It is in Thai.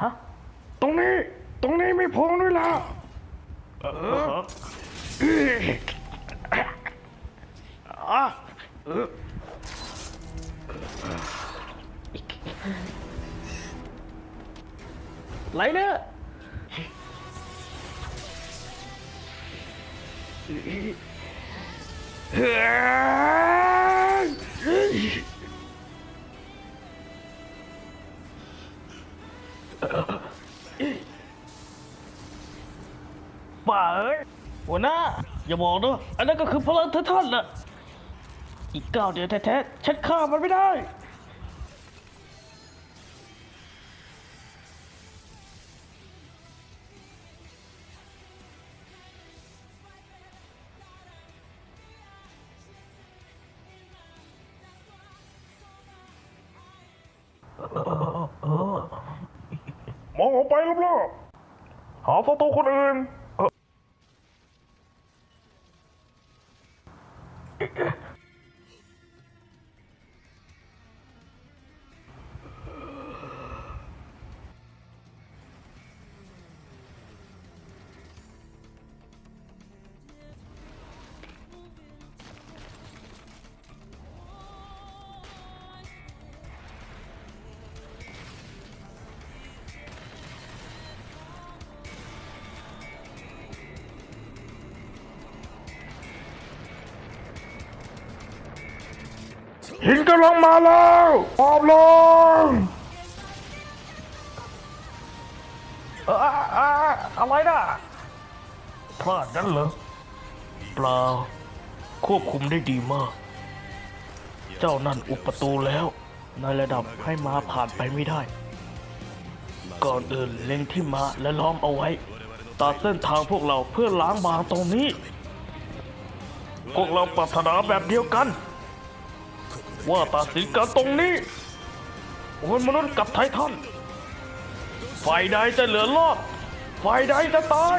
ฮะ ตรงนี้ ตรงนี้ไม่พอด้วยล่ะอะไรเนี่ย ป่าเอ้ยหัวหน้า อย่าบอกนะอันนั้นก็คือพลังเทท่านน่ะ อีกเก้าวเดียวแท้ๆฉันฆ่ามันไม่ได้ อออกไปรอบๆหาศัตรูคนอื่น หินกำลังมาแล้วปอบลงเอออ่าอะไรน่ะพลาดนั้นเหรอเปล่าควบคุมได้ดีมาก เจ้านั่นอุปประตูแล้ว ในระดับให้มาผ่านไปไม่ได้ ก่อนอื่นเล็งที่มาและล้อมเอาไว้ตัดเส้นทางพวกเราเพื่อล้างบางตรงนี้ พวกเราปรารถนาแบบเดียวกัน ว่าตัดสินกันตรงนี้คนมนุษย์กับไททันฝ่ายใดจะเหลือรอดฝ่ายใดจะตาย